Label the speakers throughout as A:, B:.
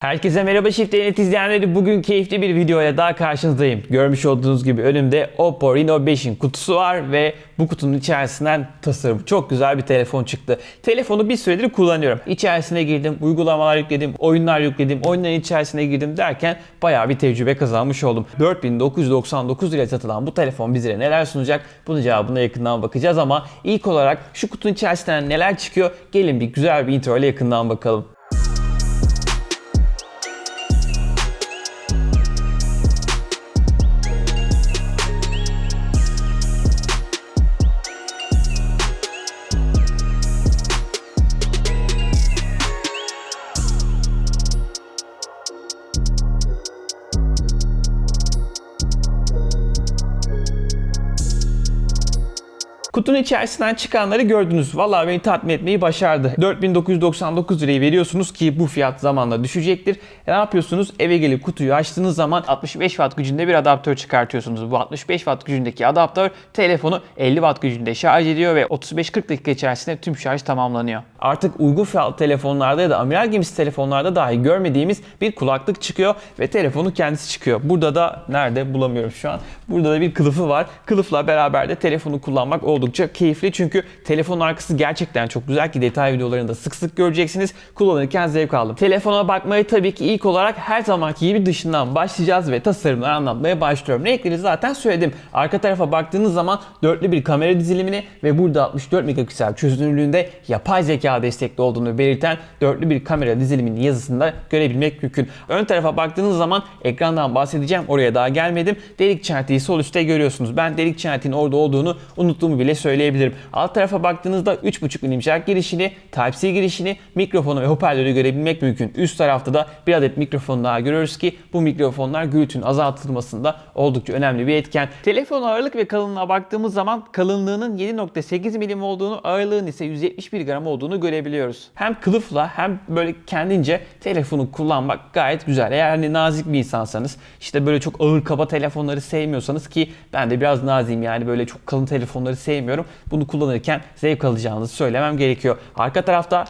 A: Herkese merhaba Shift Net izleyenleri. Bugün keyifli bir videoya daha karşınızdayım. Görmüş olduğunuz gibi önümde Oppo Reno 5'in kutusu var ve bu kutunun içerisinden tasarım çok güzel bir telefon çıktı. Telefonu bir süredir kullanıyorum. İçerisine girdim, uygulamalar yükledim, oyunlar yükledim, oyunların içerisine girdim derken bayağı bir tecrübe kazanmış oldum. 4999 liraya satılan bu telefon bizlere neler sunacak? Bunun cevabına yakından bakacağız ama ilk olarak şu kutunun içerisinden neler çıkıyor? Gelin bir güzel bir intro ile yakından bakalım. Kutunun içerisinden çıkanları gördünüz. Vallahi beni tatmin etmeyi başardı. 4999 lirayı veriyorsunuz ki bu fiyat zamanla düşecektir. E ne yapıyorsunuz? Eve gelip kutuyu açtığınız zaman 65 watt gücünde bir adaptör çıkartıyorsunuz. Bu 65 watt gücündeki adaptör telefonu 50 watt gücünde şarj ediyor ve 35-40 dakika içerisinde tüm şarj tamamlanıyor. Artık uygun fiyatlı telefonlarda ya da amiral gemisi telefonlarda dahi görmediğimiz bir kulaklık çıkıyor ve telefonu kendisi çıkıyor. Burada da nerede bulamıyorum şu an. Burada da bir kılıfı var. Kılıfla beraber de telefonu kullanmak oldukça keyifli çünkü telefonun arkası gerçekten çok güzel ki detay videolarında sık sık göreceksiniz. Kullanırken zevk aldım. Telefona bakmayı tabii ki ilk olarak her zamanki gibi dışından başlayacağız ve tasarımları anlatmaya başlıyorum. Renkleri zaten söyledim. Arka tarafa baktığınız zaman dörtlü bir kamera dizilimini ve burada 64 megapiksel çözünürlüğünde yapay zeka destekli olduğunu belirten dörtlü bir kamera diziliminin yazısında görebilmek mümkün. Ön tarafa baktığınız zaman ekrandan bahsedeceğim. Oraya daha gelmedim. Delik çentiği sol üstte görüyorsunuz. Ben delik çentiğin orada olduğunu unuttuğumu bile söyleyebilirim. Alt tarafa baktığınızda 3.5 mm jack girişini, Type-C girişini, mikrofonu ve hoparlörü görebilmek mümkün. Üst tarafta da bir adet mikrofon daha görüyoruz ki bu mikrofonlar gürültünün azaltılmasında oldukça önemli bir etken. Telefon ağırlık ve kalınlığa baktığımız zaman kalınlığının 7.8 milim olduğunu, ağırlığın ise 171 gram olduğunu görebiliyoruz. Hem kılıfla hem böyle kendince telefonu kullanmak gayet güzel. Eğer hani nazik bir insansanız işte böyle çok ağır kaba telefonları sevmiyorsanız ki ben de biraz naziyim yani böyle çok kalın telefonları sevmiyorum. Bunu kullanırken zevk alacağınızı söylemem gerekiyor. Arka tarafta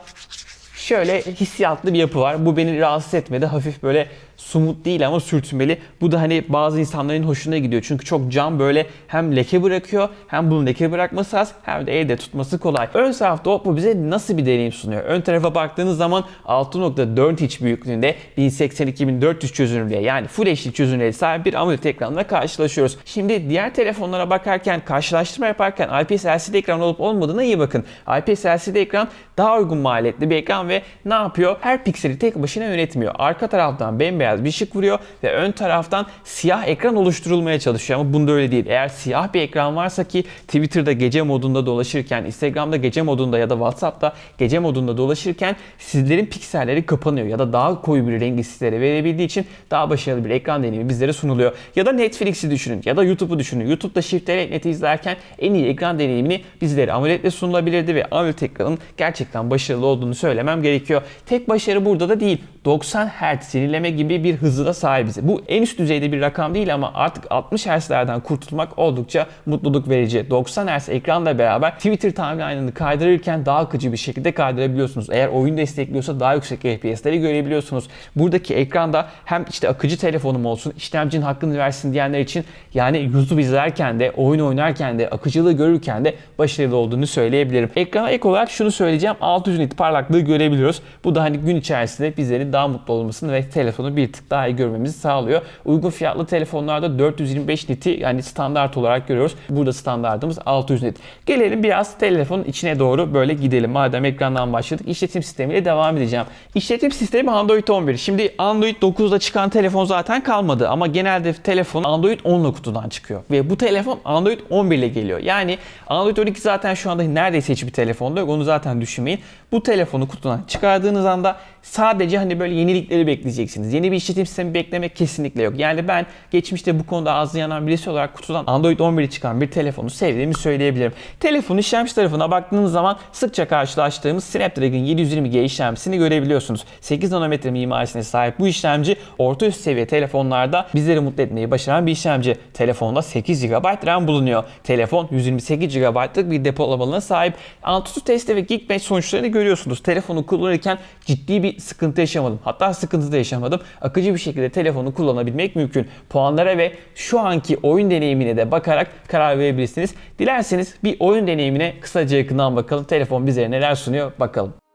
A: şöyle hissiyatlı bir yapı var. Bu beni rahatsız etmedi. Hafif böyle sumut değil ama sürtünmeli. Bu da hani bazı insanların hoşuna gidiyor. Çünkü çok cam böyle hem leke bırakıyor hem bunun leke bırakması az hem de elde tutması kolay. Ön tarafta Oppo bize nasıl bir deneyim sunuyor? Ön tarafa baktığınız zaman 6.4 inç büyüklüğünde 1080-2400 çözünürlüğe yani Full HD çözünürlüğe sahip bir AMOLED ekranla karşılaşıyoruz. Şimdi diğer telefonlara bakarken, karşılaştırma yaparken IPS LCD ekran olup olmadığına iyi bakın. IPS LCD ekran daha uygun maliyetli bir ekran ve ne yapıyor? Her pikseli tek başına yönetmiyor. Arka taraftan bembeyaz bir ışık vuruyor ve ön taraftan siyah ekran oluşturulmaya çalışıyor ama bunda öyle değil. Eğer siyah bir ekran varsa ki Twitter'da gece modunda dolaşırken, Instagram'da gece modunda ya da WhatsApp'ta gece modunda dolaşırken sizlerin pikselleri kapanıyor ya da daha koyu bir rengi sizlere verebildiği için daha başarılı bir ekran deneyimi bizlere sunuluyor. Ya da Netflix'i düşünün ya da YouTube'u düşünün. YouTube'da Shift Net'i izlerken en iyi ekran deneyimini bizlere AMOLED'le sunulabilirdi ve AMOLED ekranın gerçekten başarılı olduğunu söylemem gerekiyor. Tek başarı burada da değil. 90 Hz yenileme gibi bir hızı da sahibiz. Bu en üst düzeyde bir rakam değil ama artık 60 Hz'lerden kurtulmak oldukça mutluluk verici. 90 Hz ekranla beraber Twitter timeline'ını kaydırırken daha akıcı bir şekilde kaydırabiliyorsunuz. Eğer oyun destekliyorsa daha yüksek FPS'leri görebiliyorsunuz. Buradaki ekranda hem işte akıcı telefonum olsun, işlemcinin hakkını versin diyenler için yani YouTube izlerken de, oyun oynarken de, akıcılığı görürken de başarılı olduğunu söyleyebilirim. Ekrana ek olarak şunu söyleyeceğim. 600 nit parlaklığı görebiliyoruz. Bu da hani gün içerisinde bizlerin daha mutlu olmasını ve telefonu bir tık daha iyi görmemizi sağlıyor. Uygun fiyatlı telefonlarda 425 niti yani standart olarak görüyoruz. Burada standartımız 600 nit. Gelelim biraz telefonun içine doğru böyle gidelim. Madem ekrandan başladık. İşletim sistemiyle devam edeceğim. İşletim sistemi Android 11. Şimdi Android 9'da çıkan telefon zaten kalmadı ama genelde telefon Android 10'la kutudan çıkıyor. Ve bu telefon Android 11 ile geliyor. Yani Android 12 zaten şu anda neredeyse hiçbir telefonda yok. Onu zaten düşünmeyin. Bu telefonu kutudan çıkardığınız anda sadece hani böyle yenilikleri bekleyeceksiniz. Yeni bir işletim sistemi beklemek kesinlikle yok. Yani ben geçmişte bu konuda ağzı yanan birisi olarak kutudan Android 11'i çıkan bir telefonu sevdiğimi söyleyebilirim. Telefon işlemci tarafına baktığınız zaman sıkça karşılaştığımız Snapdragon 720G işlemcisini görebiliyorsunuz. 8 nanometre mimarisine sahip bu işlemci orta üst seviye telefonlarda bizleri mutlu etmeyi başaran bir işlemci. Telefonda 8 GB RAM bulunuyor. Telefon 128 GB'lık bir depolamalığına sahip. Antutu testi ve Geekbench sonuçlarını görüyorsunuz. Telefonu kullanırken ciddi bir sıkıntı yaşamadım yaşamadım. Hatta sıkıntı da yaşamadım. Akıcı bir şekilde telefonu kullanabilmek mümkün. Puanlara ve şu anki oyun deneyimine de bakarak karar verebilirsiniz. Dilerseniz bir oyun deneyimine kısaca yakından bakalım. Telefon bize neler sunuyor bakalım.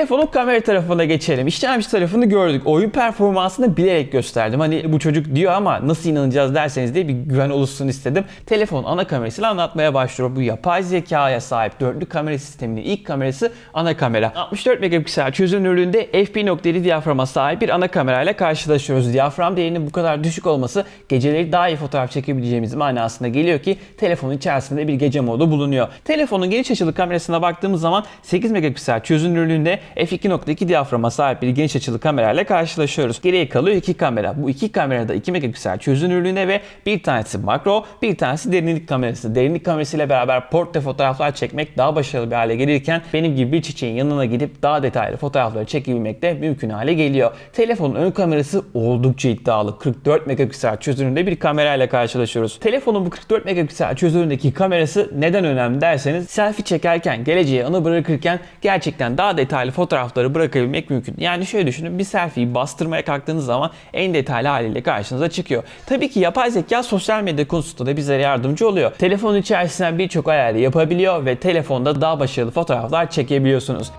A: Telefonun kamera tarafına geçelim. İşlemci tarafını gördük. Oyun performansını bilerek gösterdim. Hani bu çocuk diyor ama nasıl inanacağız derseniz diye bir güven oluşsun istedim. Telefon ana kamerasıyla anlatmaya başlıyor. Bu yapay zekaya sahip dörtlü kamera sisteminin ilk kamerası ana kamera. 64 megapiksel çözünürlüğünde f1.7 diyaframa sahip bir ana kamerayla karşılaşıyoruz. Diyafram değerinin bu kadar düşük olması geceleri daha iyi fotoğraf çekebileceğimiz manasına geliyor ki telefonun içerisinde bir gece modu bulunuyor. Telefonun geniş açılı kamerasına baktığımız zaman 8 megapiksel çözünürlüğünde f2.2 diyaframa sahip bir geniş açılı kamerayla karşılaşıyoruz. Geriye kalıyor iki kamera. Bu iki kamerada 2 megapiksel çözünürlüğüne ve bir tanesi makro, bir tanesi derinlik kamerası. Derinlik kamerasıyla beraber portre fotoğraflar çekmek daha başarılı bir hale gelirken benim gibi bir çiçeğin yanına gidip daha detaylı fotoğrafları çekebilmek de mümkün hale geliyor. Telefonun ön kamerası oldukça iddialı. 44 megapiksel çözünürlüğünde bir kamerayla karşılaşıyoruz. Telefonun bu 44 megapiksel çözünürlüğündeki kamerası neden önemli derseniz selfie çekerken, geleceğe anı bırakırken gerçekten daha detaylı fotoğrafları bırakabilmek mümkün. Yani şöyle düşünün bir selfie'yi bastırmaya kalktığınız zaman en detaylı haliyle karşınıza çıkıyor. Tabii ki yapay zeka sosyal medya konusunda da bizlere yardımcı oluyor. Telefonun içerisinden birçok ayarı yapabiliyor ve telefonda daha başarılı fotoğraflar çekebiliyorsunuz.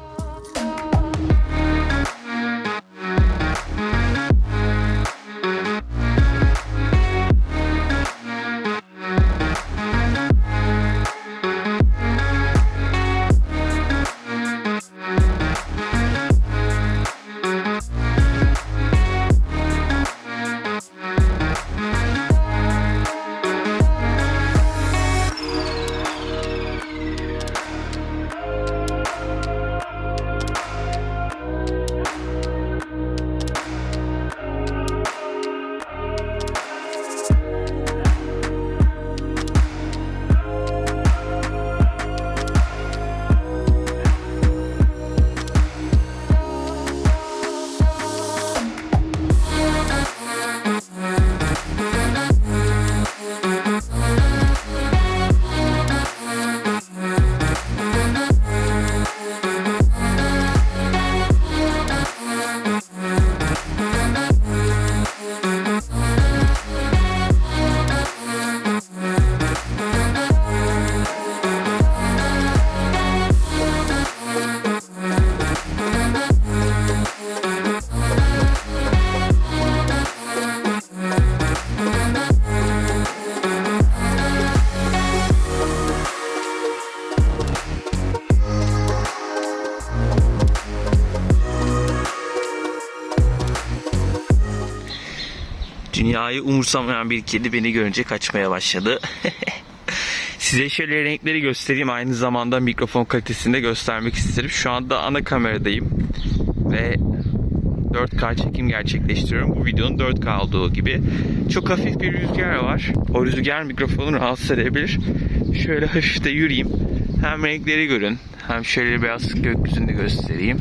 B: Dünyayı umursamayan bir kedi beni görünce kaçmaya başladı. Size şöyle renkleri göstereyim. Aynı zamanda mikrofon kalitesini de göstermek isterim. Şu anda ana kameradayım. Ve 4K çekim gerçekleştiriyorum. Bu videonun 4K olduğu gibi. Çok hafif bir rüzgar var. O rüzgar mikrofonu rahatsız edebilir. Şöyle hafif de yürüyeyim. Hem renkleri görün. Hem şöyle biraz gökyüzünü göstereyim.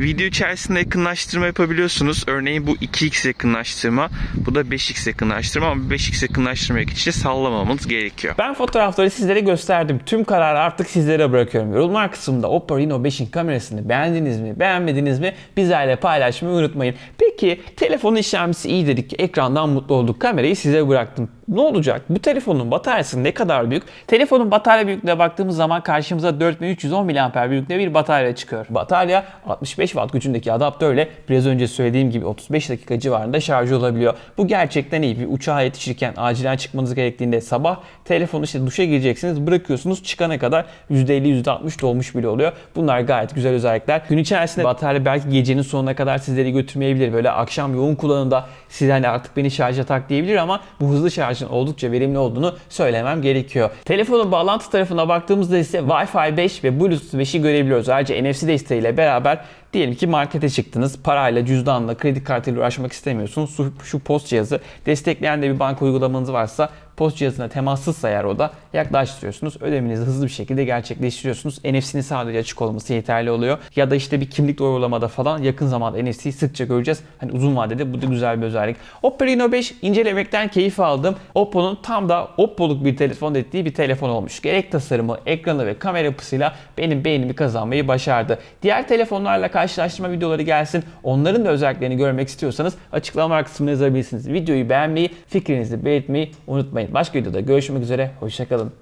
B: Video içerisinde yakınlaştırma yapabiliyorsunuz. Örneğin bu 2x yakınlaştırma, bu da 5x yakınlaştırma ama 5x yakınlaştırmak için de sallamamız gerekiyor.
A: Ben fotoğrafları sizlere gösterdim. Tüm kararı artık sizlere bırakıyorum. Yorumlar kısmında Oppo Reno 5'in kamerasını beğendiniz mi, beğenmediniz mi bizlerle paylaşmayı unutmayın. Peki telefonun işlemcisi iyi dedik, ekrandan mutlu olduk, kamerayı size bıraktım. Ne olacak? Bu telefonun bataryası ne kadar büyük? Telefonun batarya büyüklüğüne baktığımız zaman karşımıza 4310 mAh büyüklüğünde bir batarya çıkıyor. Batarya 65 Watt gücündeki adaptörle biraz önce söylediğim gibi 35 dakika civarında şarj olabiliyor. Bu gerçekten iyi. Bir uçağa yetişirken acilen çıkmanız gerektiğinde sabah telefonu işte duşa gireceksiniz bırakıyorsunuz çıkana kadar %50 %60 dolmuş bile oluyor. Bunlar gayet güzel özellikler. Gün içerisinde batarya belki gecenin sonuna kadar sizleri götürmeyebilir. Böyle akşam yoğun kullanımda siz hani artık beni şarja tak diyebilir ama bu hızlı şarjın oldukça verimli olduğunu söylemem gerekiyor. Telefonun bağlantı tarafına baktığımızda ise Wi-Fi 5 ve Bluetooth 5'i görebiliyoruz. Ayrıca NFC desteğiyle beraber Diyelim ki markete çıktınız. Parayla, cüzdanla, kredi kartıyla uğraşmak istemiyorsunuz. Şu, şu post cihazı destekleyen de bir banka uygulamanız varsa post cihazına temassızsa eğer o da yaklaştırıyorsunuz. Ödemenizi hızlı bir şekilde gerçekleştiriyorsunuz. NFC'nin sadece açık olması yeterli oluyor. Ya da işte bir kimlik doğrulamada falan yakın zamanda NFC'yi sıkça göreceğiz. Hani uzun vadede bu da güzel bir özellik. Oppo Reno 5 incelemekten keyif aldım. Oppo'nun tam da Oppo'luk bir telefon ettiği bir telefon olmuş. Gerek tasarımı, ekranı ve kamera yapısıyla benim beğenimi kazanmayı başardı. Diğer telefonlarla karşılaştırma videoları gelsin. Onların da özelliklerini görmek istiyorsanız açıklama kısmına yazabilirsiniz. Videoyu beğenmeyi, fikrinizi belirtmeyi unutmayın. Başka videoda görüşmek üzere. Hoşçakalın.